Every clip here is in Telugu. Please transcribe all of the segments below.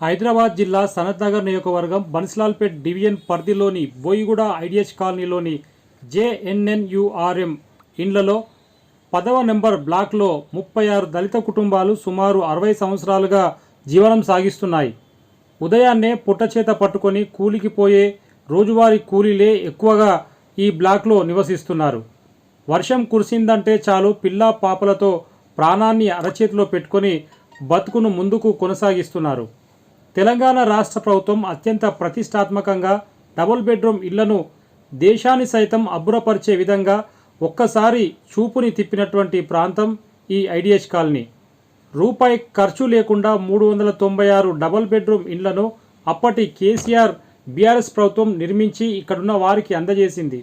హైదరాబాద్ జిల్లా సనత్నగర్ నియోజకవర్గం బన్స్లాల్పేట్ డివిజన్ పరిధిలోని బోయిగూడ ఐడిఎస్ కాలనీలోని జేఎన్ఎన్యుఆర్ఎం ఇండ్లలో పదవ నెంబర్ బ్లాక్లో ముప్పై ఆరు దళిత కుటుంబాలు సుమారు అరవై సంవత్సరాలుగా జీవనం సాగిస్తున్నాయి. ఉదయాన్నే పుట్టచేత పట్టుకొని కూలికి పోయే రోజువారీ కూలీలే ఎక్కువగా ఈ బ్లాక్లో నివసిస్తున్నారు. వర్షం కురిసిందంటే చాలు పిల్ల పాపలతో ప్రాణాన్ని అరచేతిలో పెట్టుకొని బతుకును ముందుకు కొనసాగిస్తున్నారు. తెలంగాణ రాష్ట్ర ప్రభుత్వం అత్యంత ప్రతిష్టాత్మకంగా డబుల్ బెడ్రూమ్ ఇళ్ళను దేశాన్ని సైతం అబ్బురపరిచే విధంగా ఒక్కసారి చూపుని తిప్పినటువంటి ప్రాంతం ఈ ఐడిఎస్ కాలనీ. రూపాయి ఖర్చు లేకుండా మూడు వందల తొంభై ఆరు డబల్ బెడ్రూమ్ ఇళ్ళను అప్పటి కేసీఆర్ బీఆర్ఎస్ ప్రభుత్వం నిర్మించి ఇక్కడున్న వారికి అందజేసింది.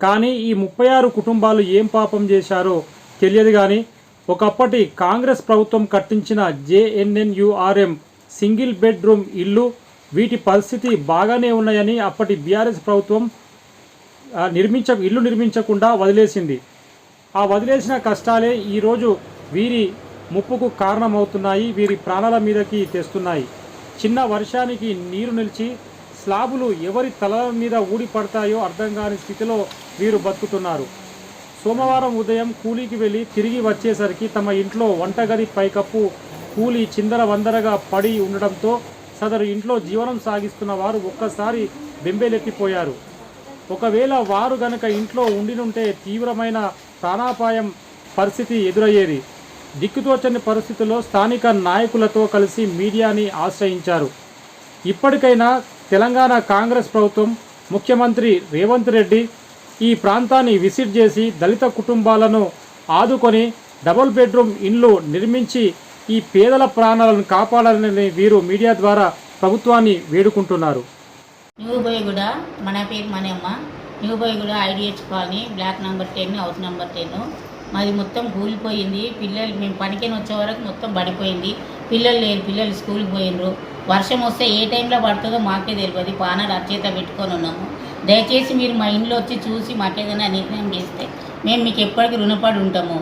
కానీ ఈ ముప్పై ఆరు కుటుంబాలు ఏం పాపం చేశారో తెలియదు కానీ ఒకప్పటి కాంగ్రెస్ ప్రభుత్వం కట్టించిన జేఎన్ఎన్యుఆర్ఎం సింగిల్ బెడ్రూమ్ ఇల్లు. వీటి పరిస్థితి బాగానే ఉన్నాయని అప్పటి బీఆర్ఎస్ ప్రభుత్వం నిర్మించ ఇల్లు నిర్మించకుండా వదిలేసింది. ఆ వదిలేసిన కష్టాలే ఈరోజు వీరి ముప్పుకు కారణమవుతున్నాయి వీరి ప్రాణాల మీదకి తెస్తున్నాయి. చిన్న వర్షానికి నీరు నిలిచి స్లాబులు ఎవరి తలల మీద ఊడి పడతాయో అర్థం కాని స్థితిలో వీరు బతుకుతున్నారు. సోమవారం ఉదయం కూలీకి వెళ్ళి తిరిగి వచ్చేసరికి తమ ఇంట్లో వంటగది పైకప్పు కూలి చిందర వందరగా పడి ఉండడంతో సదరు ఇంట్లో జీవనం సాగిస్తున్న వారు ఒక్కసారి బెంబేలెత్తిపోయారు. ఒకవేళ వారు గనక ఇంట్లో ఉండినుంటే తీవ్రమైన ప్రాణాపాయం పరిస్థితి ఎదురయ్యేది. దిక్కుతోచని పరిస్థితుల్లో స్థానిక నాయకులతో కలిసి మీడియాని ఆశ్రయించారు. ఇప్పటికైనా తెలంగాణ కాంగ్రెస్ ప్రభుత్వం ముఖ్యమంత్రి రేవంత్ రెడ్డి ఈ ప్రాంతాన్ని విసిట్ చేసి దళిత కుటుంబాలను ఆదుకొని డబుల్ బెడ్రూమ్ ఇండ్లు నిర్మించి ఈ పేదల ప్రాణాలను కాపాడాలని వీరు మీడియా ద్వారా ప్రభుత్వాన్ని వేడుకుంటున్నారు. న్యూ బోయగూడ మన పేరు మనమ్మ. New Boiguda IDH colony block number ten house number ten. మాది మొత్తం కూలిపోయింది. పిల్లలు మేము పనికిని వచ్చే వరకు మొత్తం పడిపోయింది. పిల్లలు లేరు పిల్లలు స్కూల్కి పోయినరు వర్షం వస్తే ఏ టైంలో పడుతుందో మాకే తెలియదు పానాలు అర్చేత పెట్టుకొని ఉన్నాము. దయచేసి మీరు మా ఇంట్లో వచ్చి చూసి మాకేదైనా నిర్ణయం చేస్తే మేము మీకు ఎప్పటికీ రుణపడి ఉంటాము.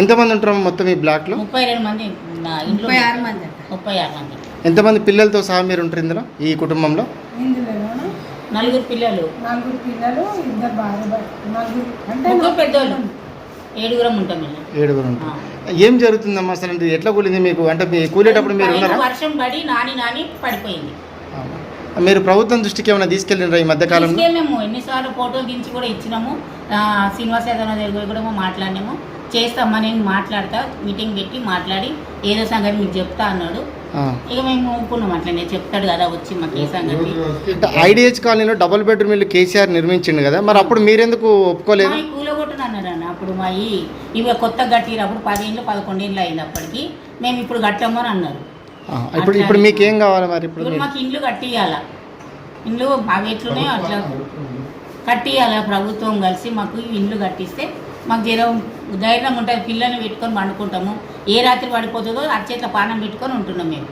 ఎంతమంది ఉంటారు మొత్తం ఈ బ్లాక్లో? ముప్పై రెండు మంది నా ఇంట్లో ముప్పై ఆరు మంది ముప్పై ఆరు మంది. ఎంతమంది పిల్లలతో సహా మీరు ఉంటారు ఇందులో? ఈ కుటుంబంలో? నలుగురు పిల్లలు. నలుగురు పిల్లలు ఇద్దరు భార్య. నలుగురు అంటే పెద్దోళ్ళు. ఏడుగురం ఉంటాం ఏడుగురు ఉంటారు ఏం జరుగుతుందమ్మా అసలు అంటే ఎట్లా కూలింది మీకు? అంటే మీ కూలేటప్పుడు మీరు ఉన్నారా? వర్షం పడి నాని నాని పడిపోయింది. మీరు ప్రభుత్వం దృష్టికి ఏమైనా తీసుకెళ్ళినరా ఈ మధ్య కాలంలో తీసుకెళ్ళాము. ఎన్నిసార్లు ఫోటో దించి కూడా ఇచ్చినాము. శ్రీనివాస్ యాదవ్ దగ్గర కూడా మాట్లాడినాము. చేస్తామా నేను మాట్లాడతా మీటింగ్ పెట్టి మాట్లాడి ఏదో సంగతి మీకు చెప్తా అన్నాడు. ఇక మేము ఒప్పుకున్నాం అట్లనే చెప్తాడు కదా వచ్చి మాకు ఏ సంగతి? ఐడిహెచ్ కాలనీలో డబుల్ బెడ్రూమ్ ఇల్లు కేసీఆర్ నిర్మించిండు కదా మరి అప్పుడు మీరెందుకు ఒప్పుకోలేదు? మా కూలగొట్టును అన్నాడు అన్న అప్పుడు మా ఈ ఇవి కొత్త కట్టిరు అప్పుడు పదేళ్ళు పదకొండేళ్ళు అయింది అప్పటికి మేము ఇప్పుడు కట్టాము అని అన్నారు. ఆ, ఇప్పుడు ఇప్పుడు మీకు ఏం కావాలి మరి ఇప్పుడు మాకు ఇండ్లు కట్టియాల. ఇండ్లు బాగా ఎట్లున్నాయి అట్లా. కట్టియాల ప్రభుత్వం కలిసి మాకు ఇండ్లు కట్టిస్తే మాకు జర ధైర్యం ఉంటుంది పిల్లల్ని పెట్టుకొని పండుకుంటాము. ఏ రాత్రి పడిపోతుందో అచ్చేట్ల పానం పెట్టుకొని ఉంటున్నాం మేము.